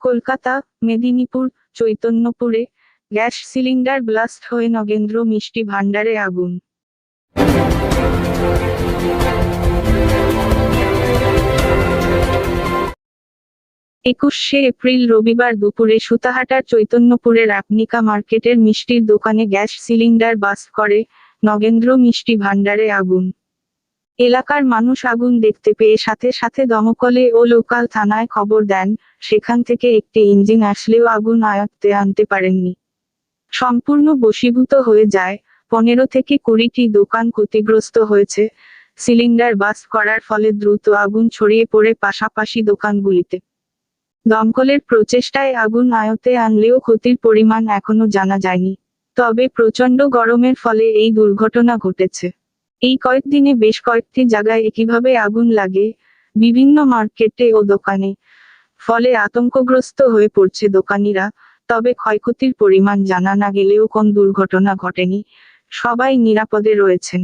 কলকাতা, মেদিনীপুর, চৈতন্যপুরে, gas cylinder blast হয়ে নগেন্দ্র মিষ্টি ভাণ্ডারে আগুন। একুশে এপ্রিল রবিবার দুপুরে সুতাহাটার চৈতন্যপুরের আপনিকা মার্কেটের মিষ্টির দোকানে গ্যাস সিলিন্ডার বাস্ট করে নগেন্দ্র মিষ্টি ভাণ্ডারে আগুন। এলাকার মানুষ আগুন দেখতে পেয়ে সাথে সাথে দমকলে ও লোকাল থানায় খবর দেন, সেখান থেকে একটি ইঞ্জিন আসলেও আগুন আয়ত্তে আনতে পারেননি। সম্পূর্ণ বশীভূত হয়ে যায়, পনেরো থেকে কুড়িটি দোকান ক্ষতিগ্রস্ত হয়েছে, সিলিন্ডার বাস করার ফলে দ্রুত আগুন ছড়িয়ে পড়ে পাশাপাশি দোকানগুলিতে। দমকলের প্রচেষ্টায় আগুন আয়তে আনলেও ক্ষতির পরিমাণ এখনও জানা যায়নি, তবে প্রচণ্ড গরমের ফলে এই দুর্ঘটনা ঘটেছে। এই কয়েকদিনে বেশ কয়েকটি জায়গায় একইভাবে আগুন লাগে, বিভিন্ন মার্কেটে ও দোকানে। ফলে আতঙ্কগ্রস্ত হয়ে পড়ছে দোকানিরা, তবে ক্ষয়ক্ষতির পরিমাণ জানা না গেলেও কোন দুর্ঘটনা ঘটেনি, সবাই নিরাপদে রয়েছেন।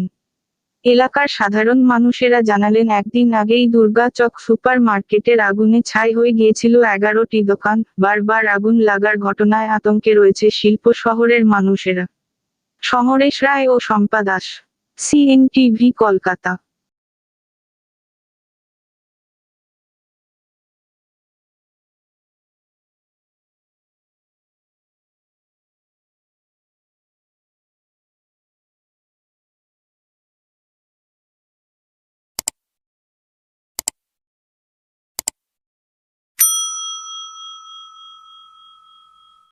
এলাকার সাধারণ মানুষেরা জানালেন, একদিন আগেই দুর্গাচক সুপার মার্কেটের আগুনে ছাই হয়ে গিয়েছিল এগারোটি দোকান। বারবার আগুন লাগার ঘটনায় আতঙ্কে রয়েছে শিল্প শহরের মানুষেরা। সমরেশ রায় ও শম্পা দাস। সিএনটিভি কলকাতা